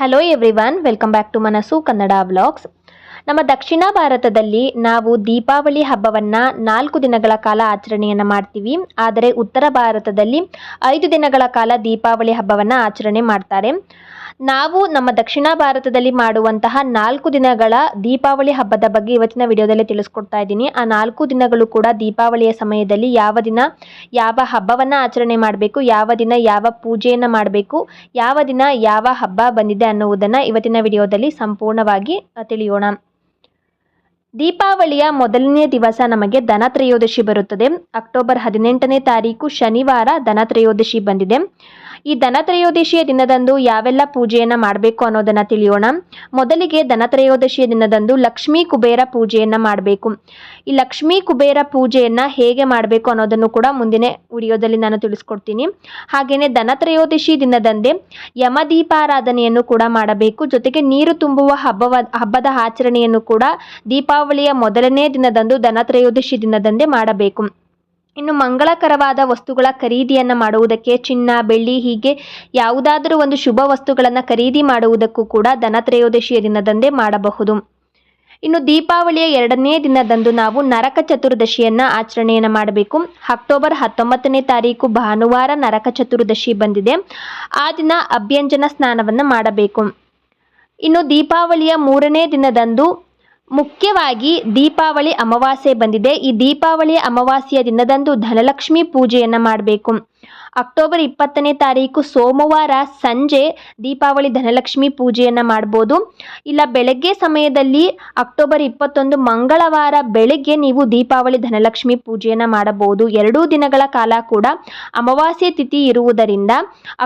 Hello everyone welcome back to Manassu Kannada blogs ನಮ್ಮ ದಕ್ಷಿಣ ಭಾರತದಲ್ಲಿ ನಾವು ದೀಪಾವಳಿ ಹಬ್ಬವನ್ನು ನಾಲ್ಕು ದಿನಗಳ ಕಾಲ ಆಚರಣೆಯನ್ನು ಮಾಡ್ತೀವಿ. ಆದರೆ ಉತ್ತರ ಭಾರತದಲ್ಲಿ ಐದು ದಿನಗಳ ಕಾಲ ದೀಪಾವಳಿ ಹಬ್ಬವನ್ನು ಆಚರಣೆ ಮಾಡ್ತಾರೆ. ನಾವು ನಮ್ಮ ದಕ್ಷಿಣ ಭಾರತದಲ್ಲಿ ಮಾಡುವಂತಹ ನಾಲ್ಕು ದಿನಗಳ ದೀಪಾವಳಿ ಹಬ್ಬದ ಬಗ್ಗೆ ಇವತ್ತಿನ ವಿಡಿಯೋದಲ್ಲಿ ತಿಳಿಸ್ಕೊಡ್ತಾ ಇದ್ದೀನಿ. ಆ ನಾಲ್ಕು ದಿನಗಳು ಕೂಡ ದೀಪಾವಳಿಯ ಸಮಯದಲ್ಲಿ ಯಾವ ದಿನ ಯಾವ ಹಬ್ಬವನ್ನು ಆಚರಣೆ ಮಾಡಬೇಕು, ಯಾವ ದಿನ ಯಾವ ಪೂಜೆಯನ್ನು ಮಾಡಬೇಕು, ಯಾವ ದಿನ ಯಾವ ಹಬ್ಬ ಬಂದಿದೆ ಅನ್ನುವುದನ್ನು ಇವತ್ತಿನ ವಿಡಿಯೋದಲ್ಲಿ ಸಂಪೂರ್ಣವಾಗಿ ತಿಳಿಯೋಣ. ದೀಪಾವಳಿಯ ಮೊದಲನೇ ದಿವಸ ನಮಗೆ ಧನತ್ರಯೋದಶಿ ಬರುತ್ತದೆ. ಅಕ್ಟೋಬರ್ ಹದಿನೆಂಟನೇ ತಾರೀಕು ಶನಿವಾರ ಧನತ್ರಯೋದಶಿ ಬಂದಿದೆ. ಈ ಧನತ್ರಯೋದಶಿಯ ದಿನದಂದು ಯಾವೆಲ್ಲ ಪೂಜೆಯನ್ನು ಮಾಡಬೇಕು ಅನ್ನೋದನ್ನು ತಿಳಿಯೋಣ. ಮೊದಲಿಗೆ ಧನತ್ರಯೋದಶಿಯ ದಿನದಂದು ಲಕ್ಷ್ಮೀ ಕುಬೇರ ಪೂಜೆಯನ್ನು ಮಾಡಬೇಕು. ಈ ಲಕ್ಷ್ಮೀ ಕುಬೇರ ಪೂಜೆಯನ್ನು ಹೇಗೆ ಮಾಡಬೇಕು ಅನ್ನೋದನ್ನು ಕೂಡ ಮುಂದಿನ ವಿಡಿಯೋದಲ್ಲಿ ನಾನು ತಿಳಿಸ್ಕೊಡ್ತೀನಿ. ಹಾಗೆಯೇ ಧನತ್ರಯೋದಶಿ ದಿನದಂದೇ ಯಮದೀಪಾರಾಧನೆಯನ್ನು ಕೂಡ ಮಾಡಬೇಕು. ಜೊತೆಗೆ ನೀರು ತುಂಬುವ ಹಬ್ಬವ, ಹಬ್ಬದ ಆಚರಣೆಯನ್ನು ಕೂಡ ದೀಪಾವಳಿಯ ಮೊದಲನೇ ದಿನದಂದು ಧನತ್ರಯೋದಶಿ ದಿನದಂದೇ ಮಾಡಬೇಕು. ಇನ್ನು ಮಂಗಳಕರವಾದ ವಸ್ತುಗಳ ಖರೀದಿಯನ್ನು ಮಾಡುವುದಕ್ಕೆ ಚಿನ್ನ, ಬೆಳ್ಳಿ ಹೀಗೆ ಯಾವುದಾದರೂ ಒಂದು ಶುಭ ವಸ್ತುಗಳನ್ನು ಖರೀದಿ ಮಾಡುವುದಕ್ಕೂ ಕೂಡ ಧನತ್ರಯೋದಶಿಯ ದಿನದಂದೇ ಮಾಡಬಹುದು. ಇನ್ನು ದೀಪಾವಳಿಯ ಎರಡನೇ ದಿನದಂದು ನಾವು ನರಕ ಚತುರ್ದಶಿಯನ್ನು ಆಚರಣೆಯನ್ನು ಮಾಡಬೇಕು. ಅಕ್ಟೋಬರ್ ಹತ್ತೊಂಬತ್ತನೇ ತಾರೀಕು ಭಾನುವಾರ ನರಕ ಚತುರ್ದಶಿ ಬಂದಿದೆ. ಆ ದಿನ ಅಭ್ಯಂಜನ ಸ್ನಾನವನ್ನು ಮಾಡಬೇಕು. ಇನ್ನು ದೀಪಾವಳಿಯ ಮೂರನೇ ದಿನದಂದು ಮುಖ್ಯವಾಗಿ ದೀಪಾವಳಿ ಅಮಾವಾಸ್ಯೆ ಬಂದಿದೆ. ಈ ದೀಪಾವಳಿ ಅಮಾವಾಸ್ಯೆಯ ದಿನದಂದು ಧನಲಕ್ಷ್ಮಿ ಪೂಜೆಯನ್ನು ಮಾಡಬೇಕು. ಅಕ್ಟೋಬರ್ ಇಪ್ಪತ್ತನೇ ತಾರೀಕು ಸೋಮವಾರ ಸಂಜೆ ದೀಪಾವಳಿ ಧನಲಕ್ಷ್ಮಿ ಪೂಜೆಯನ್ನು ಮಾಡ್ಬೋದು. ಇಲ್ಲ ಬೆಳಗ್ಗೆ ಸಮಯದಲ್ಲಿ ಅಕ್ಟೋಬರ್ ಇಪ್ಪತ್ತೊಂದು ಮಂಗಳವಾರ ಬೆಳಗ್ಗೆ ನೀವು ದೀಪಾವಳಿ ಧನಲಕ್ಷ್ಮಿ ಪೂಜೆಯನ್ನು ಮಾಡಬಹುದು. ಎರಡೂ ದಿನಗಳ ಕಾಲ ಕೂಡ ಅಮಾವಾಸ್ಯೆ ತಿಥಿ ಇರುವುದರಿಂದ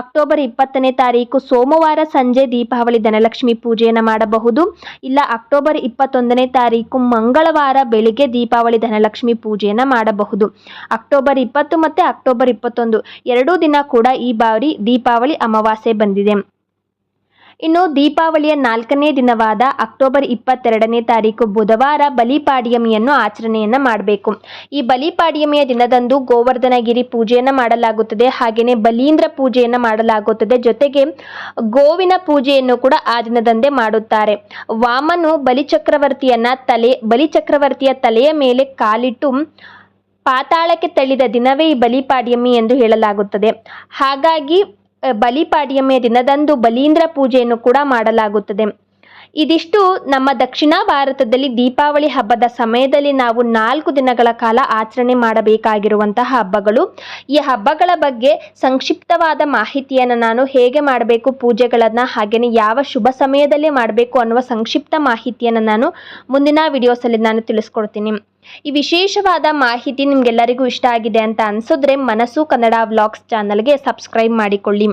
ಅಕ್ಟೋಬರ್ ಇಪ್ಪತ್ತನೇ ತಾರೀಕು ಸೋಮವಾರ ಸಂಜೆ ದೀಪಾವಳಿ ಧನಲಕ್ಷ್ಮಿ ಪೂಜೆಯನ್ನು ಮಾಡಬಹುದು. ಇಲ್ಲ ಅಕ್ಟೋಬರ್ ಇಪ್ಪತ್ತೊಂದನೇ ತಾರೀಕು ಮಂಗಳವಾರ ಬೆಳಿಗ್ಗೆ ದೀಪಾವಳಿ ಧನಲಕ್ಷ್ಮಿ ಪೂಜೆಯನ್ನು ಮಾಡಬಹುದು. ಅಕ್ಟೋಬರ್ ಇಪ್ಪತ್ತು ಮತ್ತು ಅಕ್ಟೋಬರ್ ಇಪ್ಪತ್ತೊಂದು ಎರಡೂ ದಿನ ಕೂಡ ಈ ಬಾರಿ ದೀಪಾವಳಿ ಅಮಾವಾಸ್ಯೆ ಬಂದಿದೆ. ಇನ್ನು ದೀಪಾವಳಿಯ ನಾಲ್ಕನೇ ದಿನವಾದ ಅಕ್ಟೋಬರ್ ಇಪ್ಪತ್ತೆರಡನೇ ತಾರೀಕು ಬುಧವಾರ ಬಲಿಪಾಡ್ಯಮಿಯನ್ನು ಆಚರಣೆಯನ್ನು ಮಾಡಬೇಕು. ಈ ಬಲಿಪಾಡ್ಯಮಿಯ ದಿನದಂದು ಗೋವರ್ಧನಗಿರಿ ಪೂಜೆಯನ್ನು ಮಾಡಲಾಗುತ್ತದೆ. ಹಾಗೆಯೇ ಬಲೀಂದ್ರ ಪೂಜೆಯನ್ನು ಮಾಡಲಾಗುತ್ತದೆ. ಜೊತೆಗೆ ಗೋವಿನ ಪೂಜೆಯನ್ನು ಕೂಡ ಆ ದಿನದಂದೇ ಮಾಡುತ್ತಾರೆ. ವಾಮನು ಬಲಿಚಕ್ರವರ್ತಿಯನ್ನ ತಲೆ, ಬಲಿಚಕ್ರವರ್ತಿಯ ತಲೆಯ ಮೇಲೆ ಕಾಲಿಟ್ಟು ಪಾತಾಳಕ್ಕೆ ತಳ್ಳಿದ ದಿನವೇ ಈ ಬಲಿಪಾಡ್ಯಮಿ ಎಂದು ಹೇಳಲಾಗುತ್ತದೆ. ಹಾಗಾಗಿ ಬಲಿಪಾಡ್ಯಮಿಯ ದಿನದಂದು ಬಲೀಂದ್ರ ಪೂಜೆಯನ್ನು ಕೂಡ ಮಾಡಲಾಗುತ್ತದೆ. ಇದಿಷ್ಟು ನಮ್ಮ ದಕ್ಷಿಣ ಭಾರತದಲ್ಲಿ ದೀಪಾವಳಿ ಹಬ್ಬದ ಸಮಯದಲ್ಲಿ ನಾವು ನಾಲ್ಕು ದಿನಗಳ ಕಾಲ ಆಚರಣೆ ಮಾಡಬೇಕಾಗಿರುವಂತಹ ಹಬ್ಬಗಳು. ಈ ಹಬ್ಬಗಳ ಬಗ್ಗೆ ಸಂಕ್ಷಿಪ್ತವಾದ ಮಾಹಿತಿಯನ್ನು ನಾನು ಹೇಗೆ ಮಾಡಬೇಕು, ಪೂಜೆಗಳನ್ನು ಹಾಗೆಯೇ ಯಾವ ಶುಭ ಸಮಯದಲ್ಲಿ ಮಾಡಬೇಕು ಅನ್ನುವ ಸಂಕ್ಷಿಪ್ತ ಮಾಹಿತಿಯನ್ನು ನಾನು ಮುಂದಿನ ವಿಡಿಯೋಸಲ್ಲಿ ನಾನು ತಿಳಿಸ್ಕೊಡ್ತೀನಿ. ಈ ವಿಶೇಷವಾದ ಮಾಹಿತಿ ನಿಮಗೆಲ್ಲರಿಗೂ ಇಷ್ಟ ಆಗಿದೆ ಅಂತ ಅನಿಸಿದ್ರೆ ಮನಸ್ಸು ಕನ್ನಡ ವ್ಲಾಗ್ಸ್ ಚಾನಲ್ಗೆ ಸಬ್ಸ್ಕ್ರೈಬ್ ಮಾಡಿಕೊಳ್ಳಿ.